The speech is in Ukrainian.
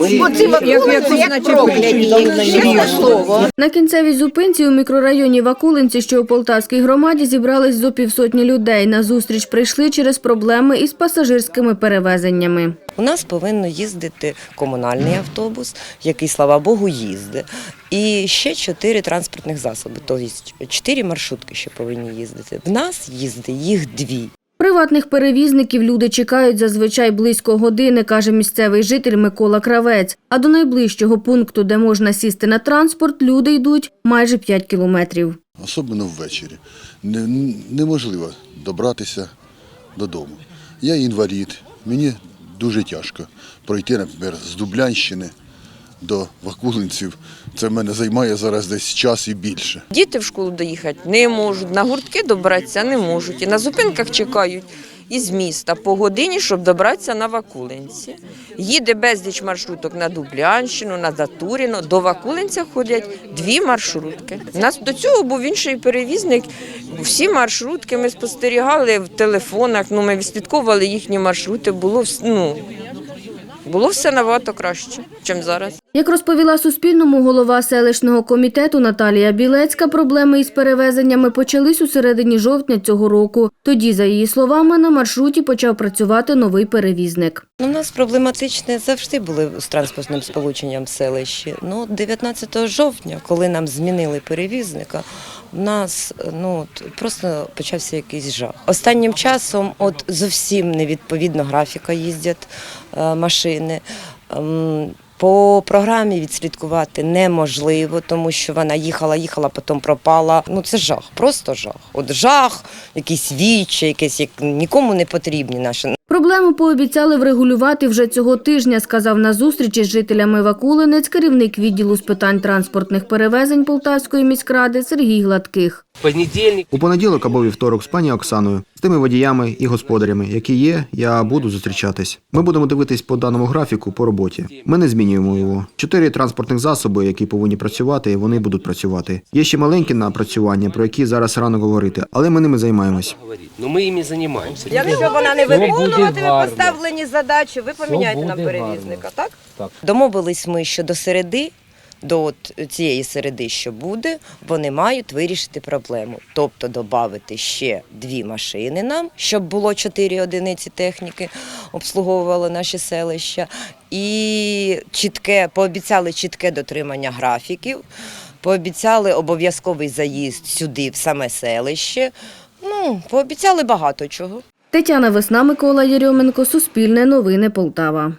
Оці вакули, як прокляті, чесне слово. На кінцевій зупинці у мікрорайоні Вакулинці, що у Полтавській громаді, зібрались зо півсотні людей. На зустріч прийшли через проблеми із пасажирськими перевезеннями. У нас повинен їздити комунальний автобус, який, слава Богу, їздить. І ще чотири транспортних засоби, тобто чотири маршрутки ще повинні їздити. В нас їздить їх дві. Приватних перевізників люди чекають зазвичай близько години, каже місцевий житель Микола Кравець. А до найближчого пункту, де можна сісти на транспорт, люди йдуть майже 5 кілометрів. особливо ввечері. Неможливо добратися додому. Я інвалід, мені дуже тяжко пройти, наприклад, з Дублянщини до Вакулинців. Це мене займає зараз десь час і більше. Діти в школу доїхати не можуть, на гуртки добратися не можуть. І на зупинках чекають із міста по годині, щоб добратися на Вакулинці. Їде безліч маршруток на Дублянщину, на Датуріно. До Вакулинця ходять дві маршрутки. У нас до цього був інший перевізник. Всі маршрутки ми спостерігали в телефонах, ну, ми відслідковували їхні маршрути. Було, ну, було все набагато краще, ніж зараз. Як розповіла Суспільному голова селищного комітету Наталія Білецька, проблеми із перевезеннями почались у середині жовтня цього року. Тоді, за її словами, на маршруті почав працювати новий перевізник. Ну, у нас проблематичне завжди були з транспортним сполученням селищі. Ну, 19 жовтня, коли нам змінили перевізника, у нас ну, просто почався якийсь жах. Останнім часом от зовсім невідповідно графіка їздять е, машини. По програмі відслідкувати неможливо, тому що вона їхала, їхала, потім пропала. Ну це жах, просто жах. От жах, якісь вічі, якесь як нікому не потрібні наші. Проблему пообіцяли врегулювати вже цього тижня, сказав на зустрічі з жителями Вакулинець керівник відділу з питань транспортних перевезень Полтавської міськради Сергій Гладких. У понеділок або вівторок з пані Оксаною, з тими водіями і господарями, які є, я буду зустрічатись. Ми будемо дивитись по даному графіку по роботі. Ми не змінюємо його. Чотири транспортних засоби, які повинні працювати, вони будуть працювати. Є ще маленькі напрацювання, про які зараз рано говорити, але ми ними займаємось. Ну ми їми займаємося. Якщо вона не Все гарно. поставлені задачі, ви поміняєте буде нам перевізника, так? Так. Домовились ми, що до середи, до от цієї середи, що буде, вони мають вирішити проблему. Тобто додати ще дві машини нам, щоб було чотири одиниці техніки, обслуговували наші селища. І чітке, пообіцяли чітке дотримання графіків, пообіцяли обов'язковий заїзд сюди, в саме селище. Ну, пообіцяли багато чого. Тетяна Весна, Микола Єрьоменко, Суспільне новини Полтава.